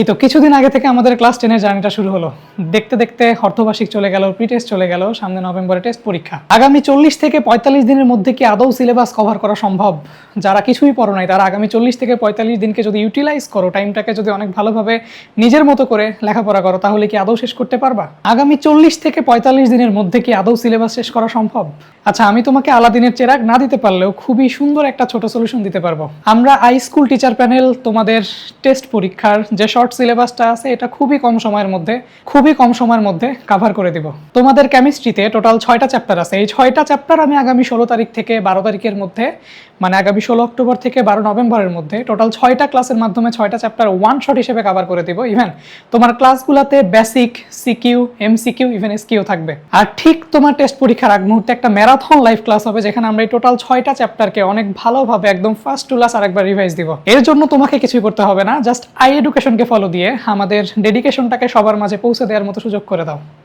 এই তো কিছুদিন আগে থেকে আমাদের ক্লাস টেনের জার্নিটা শুরু হলো। দেখতে দেখতে অর্ধবার্ষিক চলে গেল প্রি টেস্ট চলে গেল, সামনে নভেম্বরে টেস্ট পরীক্ষা। আগামী চল্লিশ থেকে পঁয়তাল্লিশ দিনের মধ্যে কি আদৌ সিলেবাস কভার করা সম্ভব? যারা কিছুই পড়ো নাই, তারা আগামী চল্লিশ থেকে পঁয়তাল্লিশ দিনকে যদি ইউটিলাইজ করো টাইমটাকে যদি অনেক ভালোভাবে নিজের মতো করে লেখাপড়া করো, তাহলে কি আদৌ শেষ করতে পারবা? আগামী চল্লিশ থেকে পঁয়তাল্লিশ দিনের মধ্যে কি আদৌ সিলেবাস শেষ করা সম্ভব? আচ্ছা আমি তোমাকে আলাদিনের চেরাগ না দিতে পারলেও খুবই সুন্দর একটা ছোট সলিউশন দিতে পারব। আমরা আই স্কুল টিচার প্যানেল তোমাদের টেস্ট পরীক্ষার যে শর্ট সিলেবাসটা আছে, এটা খুবই কম সময়ের মধ্যে, খুবই কম সময়ের মধ্যে কাভার করে দিব। তোমাদের কেমিস্ট্রিতে টোটাল ছয়টা চ্যাপ্টার আছে। এই ছয়টা চ্যাপ্টার আমি আগামী ষোলো তারিখ থেকে বারো তারিখের মধ্যে মানে আগামী ষোলো অক্টোবর থেকে বারো নভেম্বরের মধ্যে টোটাল ছয়টা ক্লাসের মাধ্যমে ছয়টা চ্যাপ্টার ওয়ান শট হিসেবে কাভার করে দিব। ইভেন তোমার ক্লাসগুলোতে basic CQ MCQ even SQ থাকবে। আর ঠিক তোমার টেস্ট পরীক্ষার আগ মুহূর্তে একটা ম্যারাথন লাইভ ক্লাস হবে, যেখানে আমরা এই টোটাল ছয়টা চ্যাপ্টারকে অনেক ভালোভাবে একদম ফার্স্ট টু লাস্ট আরেকবার রিভাইজ দিব। এর জন্য তোমাকে কিছুই করতে হবে না জাস্ট আই এডুকেশনকে ফলো দিয়ে আমাদের ডেডিকেশনটাকে সবার মাঝে পৌঁছে দেওয়ার মতো সুযোগ করে দাও।